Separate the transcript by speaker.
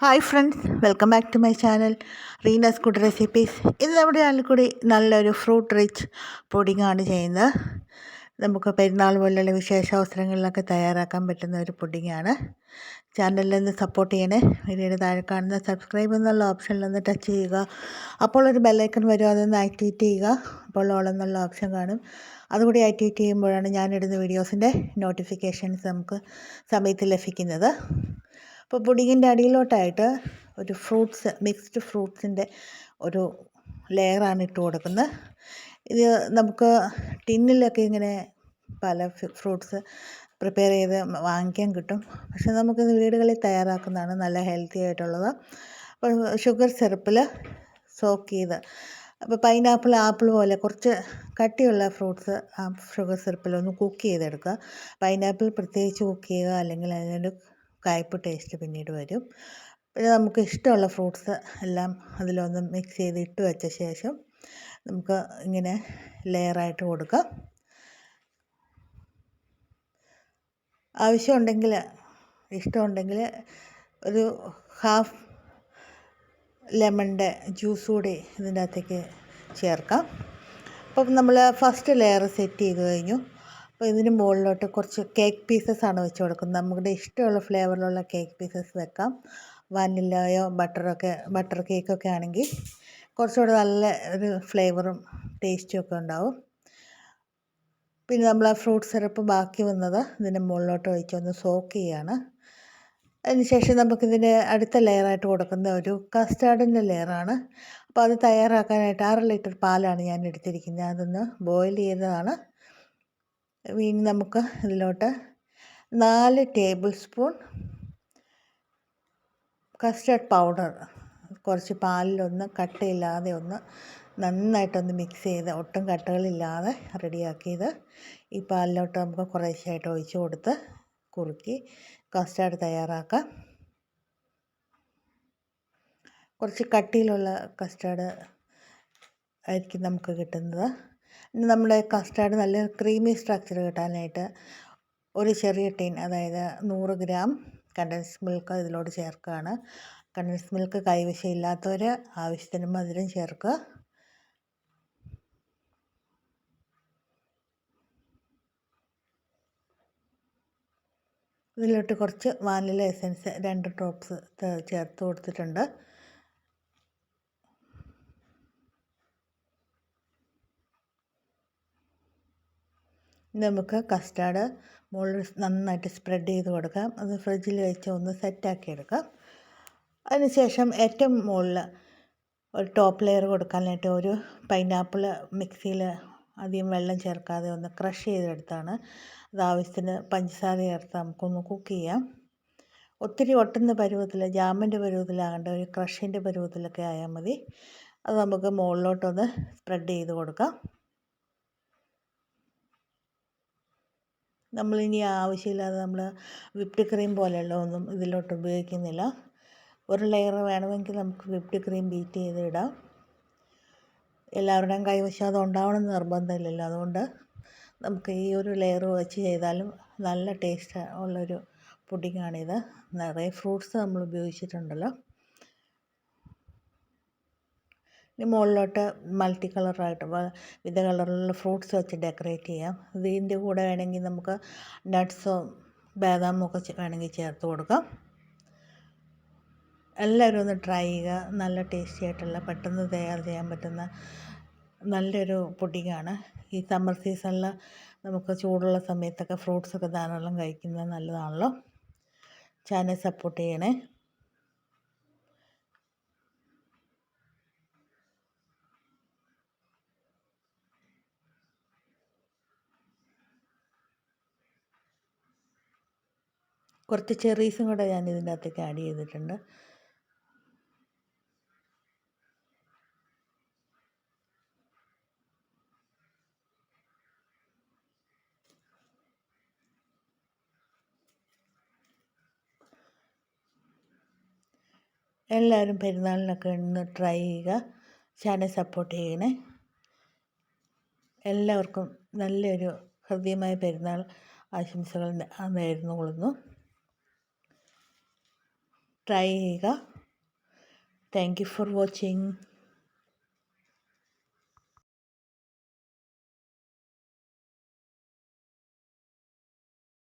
Speaker 1: Hi friends welcome back to my channel Reena's good recipes ഇന്ന് നമ്മുടെ channel കൂടി നല്ലൊരു ഫ്രൂട്ട് റിച്ച് പൊടിങ്ങാണ് ചെയ്യുന്നത്. നമുക്ക് പെരുന്നാൾ പോലെയുള്ള വിശേഷ അവസരങ്ങളിലൊക്കെ തയ്യാറാക്കാൻ പറ്റുന്ന ഒരു പുഡിങ്ങാണ് ചാനലിൽ നിന്ന് സപ്പോർട്ട് ചെയ്യണേ. വീഡിയോയുടെ താഴെ കാണുന്ന സബ്സ്ക്രൈബ് എന്നുള്ള ഓപ്ഷനിൽ ഒന്ന് ടച്ച് ചെയ്യുക. അപ്പോൾ ഒരു ബെല്ലൈക്കൺ വരും അതൊന്ന് ആക്ടിവേറ്റ് ചെയ്യുക. അപ്പോൾ ഓൾ എന്നുള്ള ഓപ്ഷൻ കാണും. അതുകൂടി ആക്ടിവേറ്റ് ചെയ്യുമ്പോഴാണ് ഞാനിടുന്ന വീഡിയോസിന്റെ നോട്ടിഫിക്കേഷൻസ് നമുക്ക് സമയത്ത് ലഭിക്കുന്നത്. അപ്പോൾ പുഡിങ്ങിന്റെ അടിയിലോട്ടായിട്ട് ഒരു ഫ്രൂട്ട്സ് മിക്സ്ഡ് ഫ്രൂട്ട്സിന്റെ ഒരു ലെയറാണ് ഇട്ട് കൊടുക്കുന്നത്. ഇത് നമുക്ക് ടിന്നിലൊക്കെ ഇങ്ങനെ പല ഫ്രൂട്ട്സ് പ്രിപ്പയർ ചെയ്ത് വാങ്ങിക്കാൻ കിട്ടും. പക്ഷെ നമുക്കിത് വീടുകളിൽ തയ്യാറാക്കുന്നതാണ് നല്ല ഹെൽത്തി ആയിട്ടുള്ളത്. അപ്പോൾ ഷുഗർ സിറപ്പിൽ സോക്ക് ചെയ്ത് അപ്പോൾ പൈനാപ്പിൾ ആപ്പിൾ പോലെ കുറച്ച് കട്ടിയുള്ള ഫ്രൂട്ട്സ് ആ ഷുഗർ സിറപ്പിലൊന്ന് കുക്ക് ചെയ്തെടുക്കുക. പൈനാപ്പിൾ പ്രത്യേകിച്ച് കുക്ക് ചെയ്യുക അല്ലെങ്കിൽ അതിനൊരു കയ്പ്പ് ടേസ്റ്റ് പിന്നീട് വരും. പിന്നെ നമുക്ക് ഇഷ്ടമുള്ള ഫ്രൂട്ട്സ് എല്ലാം അതിലൊന്ന് മിക്സ് ചെയ്ത് ഇട്ട് വെച്ച ശേഷം നമുക്ക് ഇങ്ങനെ ലെയറായിട്ട് കൊടുക്കാം. ആവശ്യമുണ്ടെങ്കിൽ ഇഷ്ടമുണ്ടെങ്കിൽ ഒരു ഹാഫ് ലെമണിന്റെ ജ്യൂസ് കൂടി ഇതിന്റെ അകത്തേക്ക് ചേർക്കാം. അപ്പം നമ്മൾ ഫസ്റ്റ് ലെയർ സെറ്റ് ചെയ്ത് കഴിഞ്ഞു. അപ്പോൾ ഇതിന് മുകളിലോട്ട് കുറച്ച് കേക്ക് പീസസ് ആണ് വെച്ച് കൊടുക്കുന്നത്. നമ്മുടെ ഇഷ്ടമുള്ള ഫ്ലേവറിലുള്ള കേക്ക് പീസസ് വെക്കാം. വാനിലയോ ബട്ടറൊക്കെ ബട്ടർ കേക്കൊക്കെ ആണെങ്കിൽ കുറച്ചുകൂടെ നല്ല ഒരു ഫ്ലേവറും ടേസ്റ്റും ഒക്കെ ഉണ്ടാവും. പിന്നെ നമ്മൾ ആ ഫ്രൂട്ട് സിറപ്പ് ബാക്കി വന്നത് ഇതിന്റെ മുകളിലോട്ട് ഒഴിച്ചൊന്ന് സോക്ക് ചെയ്യാണ്. അതിനുശേഷം നമുക്കിതിന്റെ അടുത്ത ലെയറായിട്ട് കൊടുക്കുന്ന ഒരു കസ്റ്റാർഡിന്റെ ലെയറാണ് അപ്പോൾ അത് തയ്യാറാക്കാനായിട്ട് ആറ് ലിറ്റർ പാലാണ് ഞാൻ എടുത്തിരിക്കുന്നത്. അതൊന്ന് ബോയിൽ ചെയ്തതാണ്. ഇനി നമുക്ക് ഇതിലോട്ട് നാല് ടേബിൾ സ്പൂൺ കസ്റ്റർഡ് പൗഡർ. കുറച്ച് പാലിലൊന്ന് കട്ടയില്ലാതെ ഒന്ന് നന്നായിട്ടൊന്ന് മിക്സ് ചെയ്ത് ഒട്ടും കട്ടകളില്ലാതെ റെഡിയാക്കിയത്. ഈ പാലിലോട്ട് നമുക്ക് കുറേശ്ശായിട്ട് ഒഴിച്ച് കൊടുത്ത് കുറുക്കി കസ്റ്റാർഡ് തയ്യാറാക്കാം. കുറച്ച് കട്ടിയിലുള്ള കസ്റ്റാർഡ് ആയിരിക്കും നമുക്ക് കിട്ടുന്നത്. നമ്മുടെ കസ്റ്റാർഡ് നല്ല ക്രീമി സ്ട്രക്ചർ കിട്ടാനായിട്ട് ഒരു ചെറിയ ടീൻ അതായത് നൂറ് ഗ്രാം കണ്ടൻസ് മിൽക്ക് ഇതിലോട്ട് ചേർക്കുകയാണ്. കണ്ടൻസ് മിൽക്ക് കൈവശമില്ലാത്തവർ ആവശ്യത്തിന് മധുരം ചേർക്കുക. ഇതിലോട്ട് കുറച്ച് വാനില എസൻസ് രണ്ട് ഡ്രോപ്സ് ചേർത്ത് കൊടുത്തിട്ടുണ്ട്. നമുക്ക് കസ്റ്റാർഡ് മുകളിൽ നന്നായിട്ട് സ്പ്രെഡ് ചെയ്ത് കൊടുക്കാം. അത് ഫ്രിഡ്ജിൽ വെച്ച് ഒന്ന് സെറ്റാക്കി എടുക്കാം. അതിനുശേഷം ഏറ്റവും മുകളിൽ ഒരു ടോപ്പ് ലെയർ കൊടുക്കാനായിട്ട് ഒരു പൈനാപ്പിൾ മിക്സിയിൽ അധികം വെള്ളം ചേർക്കാതെ ഒന്ന് ക്രഷ് ചെയ്തെടുത്താണ്. അത് ആവശ്യത്തിന് പഞ്ചസാര ചേർത്ത് നമുക്കൊന്ന് കുക്ക് ചെയ്യാം. ഒത്തിരി ഒട്ടുന്ന പരുവത്തിൽ ജാമിന്റെ പരുവത്തിലാകേണ്ട ഒരു ക്രഷിന്റെ പരുവത്തിലൊക്കെ ആയാൽ മതി. അത് നമുക്ക് മുകളിലോട്ടൊന്ന് സ്പ്രെഡ് ചെയ്ത് കൊടുക്കാം. നമ്മളിനി ആവശ്യമില്ലാതെ നമ്മൾ വിപ്ഡ് ക്രീം പോലെയുള്ള ഒന്നും ഇതിലോട്ട് ഉപയോഗിക്കുന്നില്ല. ഒരു ലെയർ വേണമെങ്കിൽ നമുക്ക് വിപ്ഡ് ക്രീം ബീറ്റ് ചെയ്ത് ഇടാം എല്ലാവരുടെയും കൈവശം അത് ഉണ്ടാവണമെന്ന് നിർബന്ധമില്ലല്ലോ. അതുകൊണ്ട് നമുക്ക് ഈ ഒരു ലെയർ വെച്ച് ചെയ്താലും നല്ല ടേസ്റ്റ് ഉള്ളൊരു പുഡിങ്ങാണിത് നിറയെ ഫ്രൂട്ട്സ് നമ്മൾ ഉപയോഗിച്ചിട്ടുണ്ടല്ലോ ഇനി മുകളിലോട്ട് മൾട്ടി കളറായിട്ട് വിവിധ കളറിലുള്ള ഫ്രൂട്ട്സ് വെച്ച് ഡെക്കറേറ്റ് ചെയ്യാം. ഇതിന്റെ കൂടെ വേണമെങ്കിൽ നമുക്ക് നട്ട്സോ ബാദാമോ ഒക്കെ വേണമെങ്കിൽ ചേർത്ത് കൊടുക്കാം. എല്ലാവരും ഒന്ന് ട്രൈ ചെയ്യുക. നല്ല ടേസ്റ്റി ആയിട്ടുള്ള പെട്ടെന്ന് തയ്യാർ ചെയ്യാൻ പറ്റുന്ന നല്ലൊരു പുഡിങ്ങാണ്. ഈ സമ്മർ സീസണിൽ നമുക്ക് ചൂടുള്ള സമയത്തൊക്കെ ഫ്രൂട്ട്സൊക്കെ ധാരാളം കഴിക്കുന്നത് നല്ലതാണല്ലോ. ചാനൽ സപ്പോർട്ട് ചെയ്യണേ. കുറച്ച് ചെറീസും കൂടെ ഞാൻ ഇതിന്റെ അകത്തേക്ക് ആഡ് ചെയ്തിട്ടുണ്ട്. എല്ലാവരും പെരുന്നാളിനൊക്കെ ഒന്ന് ട്രൈ ചെയ്യുക. ചാനൽ സപ്പോർട്ട് ചെയ്യണേ. എല്ലാവർക്കും നല്ലൊരു ഹൃദ്യമായ പെരുന്നാൾ ആശംസകൾ നേർന്നുകൊള്ളുന്നു try thank you for watching